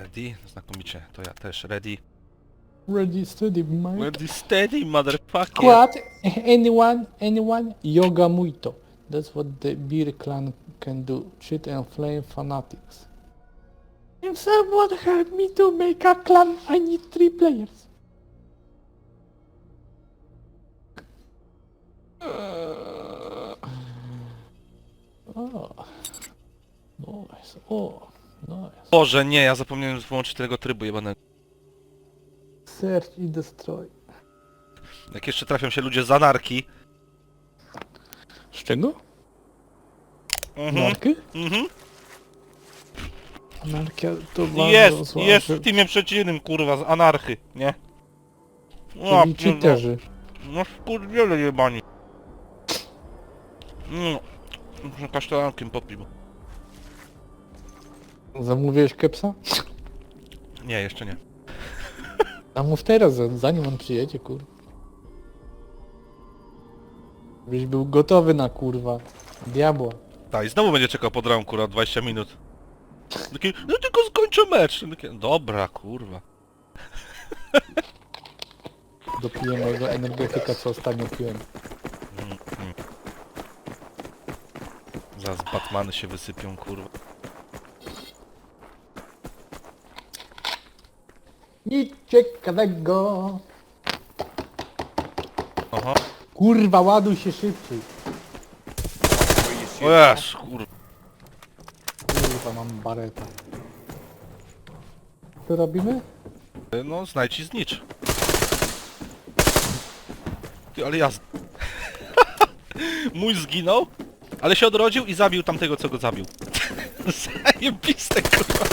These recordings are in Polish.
Ready? Znakomicie, to ja też ready. Ready, steady, mate. Ready, steady, motherfucker! Squad, anyone, anyone, yoga muito. That's what the beer clan can do. Cheat and flame fanatics. If someone help me to make a clan, I need three players. Oh, nice. Oh, nice. Boże, nie, ja zapomniałem wyłączyć tego trybu jebanego. Search i destroy. Jak jeszcze trafią się ludzie z anarki... Z czego? Mhm, Narky? mhm. Anarchia to bardzo Jest, zła jest rzecz. w teamie przeciwnym, kurwa, z anarchy, nie? Czyli pierdolę. cheaterzy. No skurwiele jebani. No. Muszę kasztelankiem popił. Zamówiłeś kepsa? Nie, jeszcze nie. A mów teraz, zanim on przyjedzie, kurwa. Byś był gotowy na kurwa. Diabła. Tak, i znowu będzie czekał pod ramku na 20 minut. Taki, no tylko skończę mecz. Takie, dobra, kurwa. Dopiję mojego energetyka, co ostatnio piłem. Mm, mm. Zaraz Batmany się wysypią, kurwa. Nic ciekawego. Aha. Kurwa, ładuj się szybciej. O jas, kurwa. Kurwa, mam bareta. Co robimy? No, znajdź i znicz. Ty, ale ja... z- Mój zginął, ale się odrodził i zabił tamtego, co go zabił. Zajebiste, kurwa.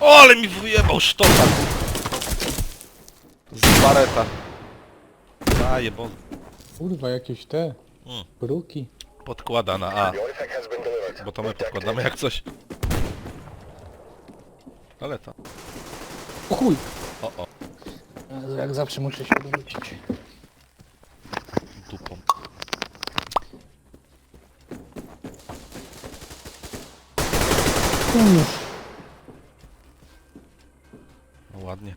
O, ale mi wyjebał sztopa. Z bareta. Daje, bo Kurwa, jakieś te. Mm. Bruki. podkłada na A. Bo to my podkładamy jak coś. Ale to... O chuj! O, o, Jezu, Jak zawsze muszę się odwrócić. dupą. Uff. No ładnie.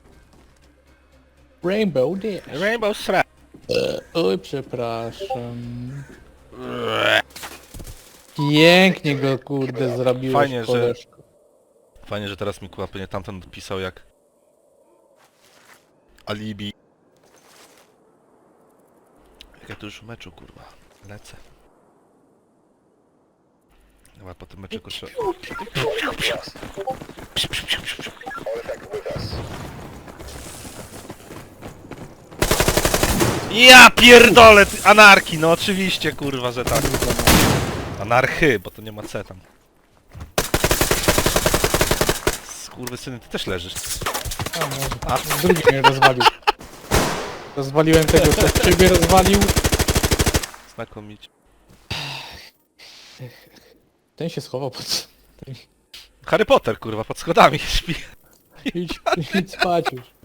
Rainbow Dash. Rainbow Threat. Oj, przepraszam. Pięknie go kurde zrobiłeś, Fajnie, że- koleżko. Fajnie, że teraz mi kurwa pewnie tamten pisał jak... Alibi. Jak ja tu już w meczu kurwa. Lecę. Chyba po tym meczu trzeba... Ja pierdolę! ty- Anarki, no oczywiście kurwa, że tak. Anarchy, bo to nie ma C tam. Skurwysyny, ty też leżysz. A, może. A, drugi mnie rozwalił. Rozwaliłem tego, co ciebie rozwalił. Znakomicie. Ten się schował pod... Harry Potter, kurwa, pod schodami śpi. Idź, idź spać już.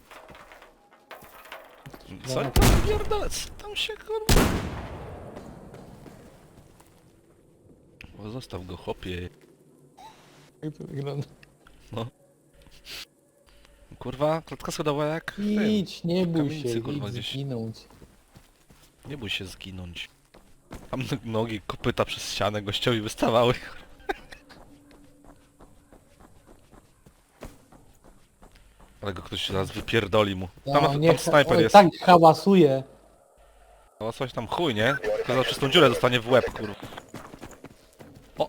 Co tam pierdolę? Co tam się, kurwa? O, zostaw go, chłopie. Jak to wygląda? Kurwa, klatka schodowa jak... w tym. Idź, nie bój kamienicy, się, kurwa, idź gdzieś. zginąć. Nie bój się zginąć. Tam nogi, kopyta przez ścianę gościowi wystawały. Ale go ktoś zaraz wypierdoli mu. Tam, tam nie, snajper oj, jest. tak hałasuje. No coś tam chuj, nie? Tylko za przez tą dziurę dostanie w łeb, kurwa. O!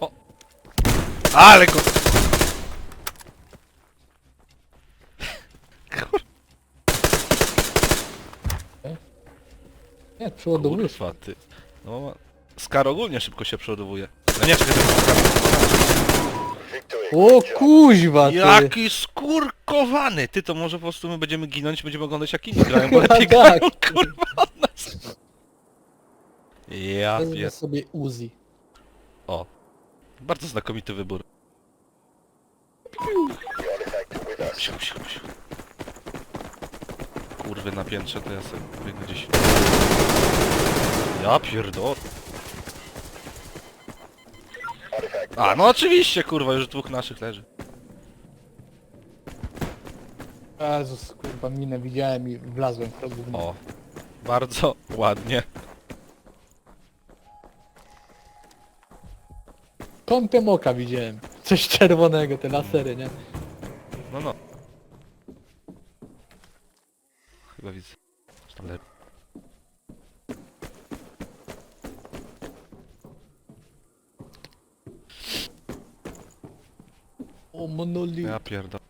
O! Ale go... Nie, przeładowujesz. Kurwa, ty. No, Skar ogólnie szybko się przeładowuje. No nie, czekaj, to jest Skar. O kuźwa ty! Jaki skurkowany! Ty, to może po prostu my będziemy ginąć, będziemy oglądać jak inni grają, bo lepiej Tak. grają, kurwa, od nas. Ja Wezmę pier... sobie Uzi. O. Bardzo znakomity wybór. Psiu, psiu, psiu. Kurwy na piętrze, to ja sobie biegnę gdzieś. Ja pierdol. A, no oczywiście, kurwa, już dwóch naszych leży. Jezus, kurwa, minę widziałem i wlazłem w to gówno. O, bardzo ładnie. Kątem oka widziałem. Coś czerwonego, te lasery, nie? No, no. Chyba widzę. Czy tam lepiej. O, monolit. Ja pierdolę.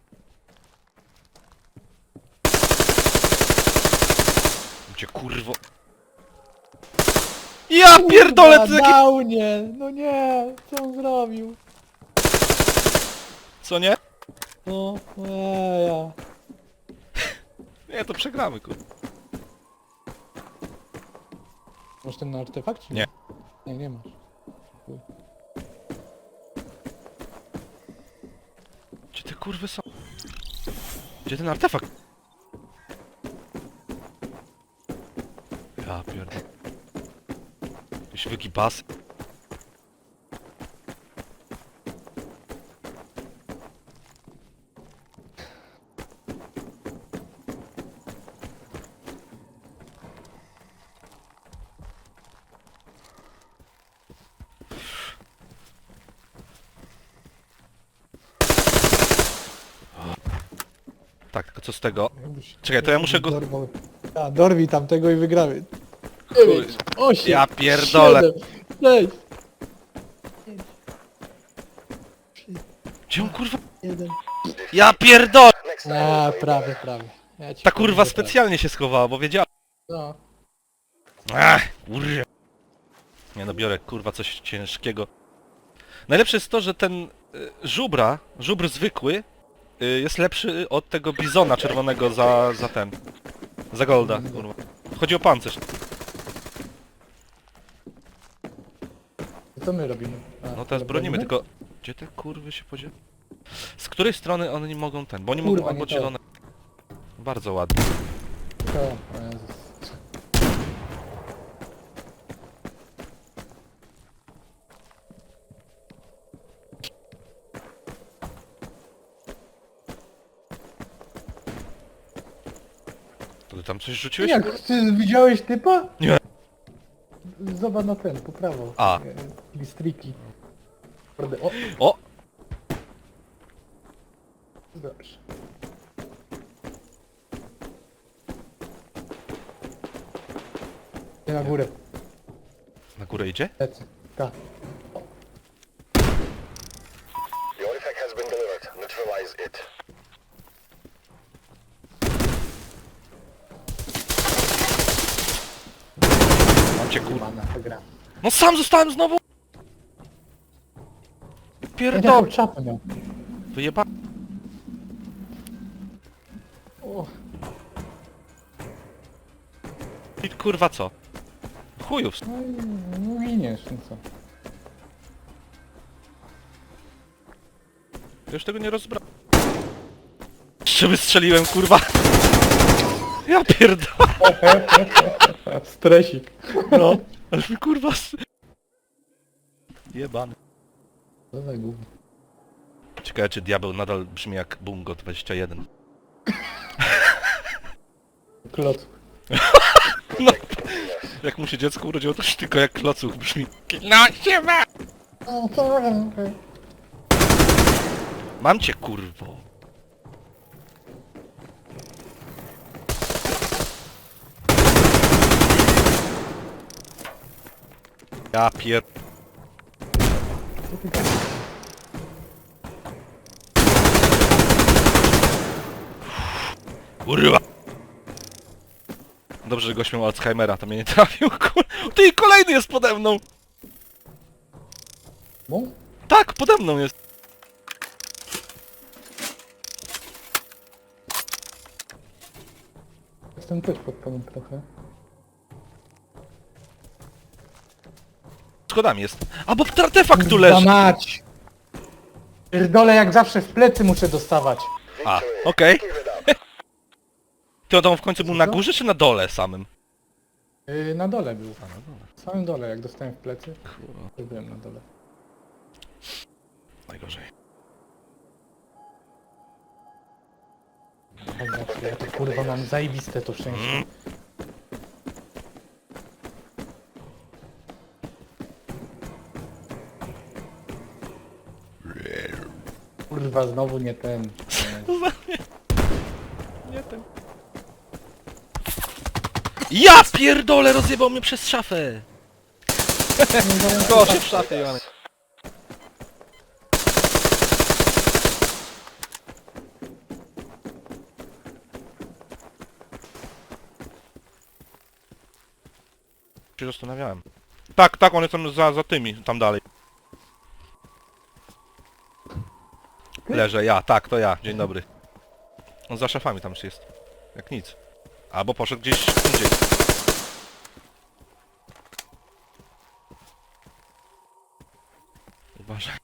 Gdzie kurwo? Ja pierdolę, Kurwa, jakie... dał nie! No nie! Co on zrobił? Co nie? No, eja. Nie, to przegramy, kurwa. Masz ten artefakt czy Nie. Nie, nie masz. Gdzie te kurwy są? Gdzie ten artefakt? Ja pierdolę. Jakiś wygibas. Tak, tylko co z tego? Czekaj, to ja muszę go- Dorwał. A, dorwij tamtego i wygramy. Chuj. 9, 8, Ja pierdolę. 7, 6, Gdzie on kurwa? 1. Ja pierdolę! A, prawie, prawie. Ja ci Ta powiem, kurwa że specjalnie się schowała, bo wiedziała. prawie. No. Ach, kurwa. Nie no, biorę kurwa coś ciężkiego. Najlepsze jest to, że ten y, żubra, żubr zwykły, y, jest lepszy od tego bizona czerwonego za, za ten. Za golda, kurwa. Chodzi o pancerz. Co my robimy? A, No teraz bronimy, tylko... Gdzie te kurwy się podzieli? Z której strony one nie mogą ten? Bo oni Kurwa, mogą nie albo to. zielone... Bardzo ładnie. To, o Jezus. To ty tam coś rzuciłeś? Jak, ty widziałeś typa? Nie. Zobacz na ten, po prawo. A. E, Listriki. Kurde, O, O! dobrze. Nie na górę, Na górę idzie? lecę. Tak. The artifact has been delivered. Neutralize it. Kurwa. Kurwa, ta gra. No sam zostałem znowu! Ja Pierdol! taką czapę miał. Wyjeba... O, I kurwa co? Chujów. no i no giniesz, no co. Ja już tego nie rozbra... Jeszcze wystrzeliłem, kurwa! Ja pierdolę! Stresik. No, aż mi kurwa... s- Jebany. Co za gówno. Ciekawe, czy diabeł nadal brzmi jak Bungo 21. Kloc. No, jak mu się dziecko urodziło, to już tylko jak klocuch brzmi. No się ma! O, to Mam cię, kurwo. Ja pier... Kurwa! Dobrze, że gość miał Alzheimera, to mnie nie trafił, kur... Ty, kolejny jest pode mną! Bo? Tak, pode mną jest. Jestem też pod panem trochę. Schodami jest. A bo artefakt tu leży! mać! Pierdolę jak zawsze w plecy muszę dostawać. A, okej. Ty on w końcu był na górze czy na dole samym? Yy, na dole był. A, na dole. W samym dole, jak dostałem w plecy, to byłem na dole. Najgorzej. Dobra, ja to kurwa mam zajebiste to szczęście. Kurwa, znowu nie ten. Nie ten. Ja pierdolę, rozjebał mnie przez szafę! Proszę w szafie, Joanny. się zastanawiałem. Tak, tak, one są za, za tymi, tam dalej. Leżę, ja, tak, to ja, dzień dobry. On za szafami tam już jest. Jak nic. Albo poszedł gdzieś indziej. Uważaj.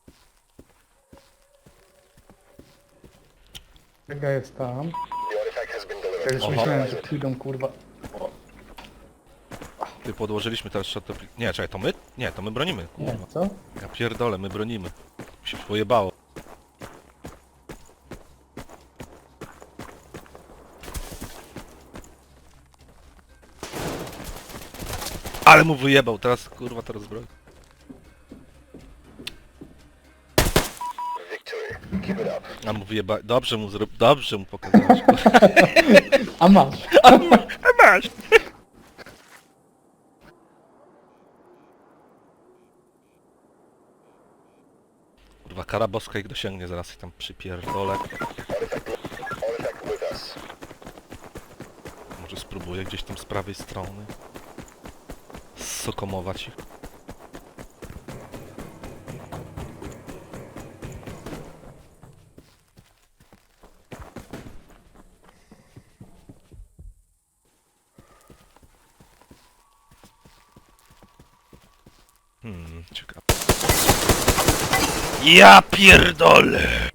Czeka jest tam. Delivered. już Oho. myślałem, że pójdą kurwa. Ty podłożyliśmy teraz shot Nie, czekaj, to my? Nie, to my bronimy. Nie, Kurwa. co? Ja pierdolę, my bronimy. Mi się pojebało. Ale mu wyjebał, teraz kurwa it up. A mu wyjeba... Dobrze mu zrób... Dobrze mu pokazałeś. A masz. A masz! Kurwa, kara boska ich dosięgnie, zaraz ich tam przypierdolę. Artifact with us. Może spróbuję gdzieś tam z prawej strony. Sokomować. Hmm, ciekawe. Ja pierdolę!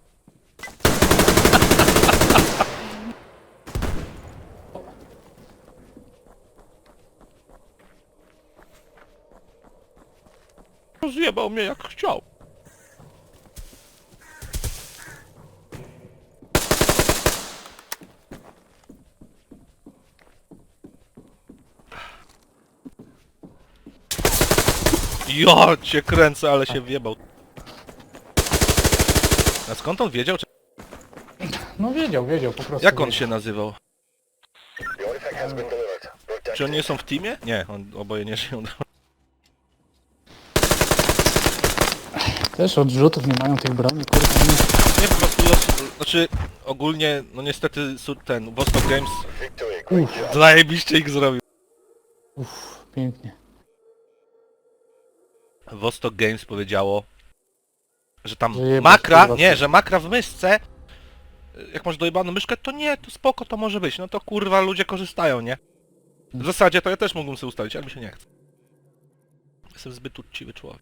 Rozjebał mnie jak chciał. Ja cię kręcę, ale się wjebał. A skąd on wiedział? Czy... No wiedział, wiedział, po prostu. Jak on wiedział. się nazywał? Czy oni nie są w teamie? Nie, on, oboje nie żyją. Też odrzutów nie mają tych broni, kurwa. Nie. Nie, po prostu los... Znaczy, ogólnie, no niestety su- ten Vostok Games Uff, zajebiście ich zrobił. uff, pięknie. Vostok Games powiedziało, że tam Że jebać, makra, kurwa, nie, że makra w myszce, jak masz dojebaną myszkę, to nie, to spoko, to może być. No to kurwa ludzie korzystają, nie? W zasadzie to ja też mógłbym sobie ustawić, ale mi się nie chce. Jestem zbyt uczciwy człowiek.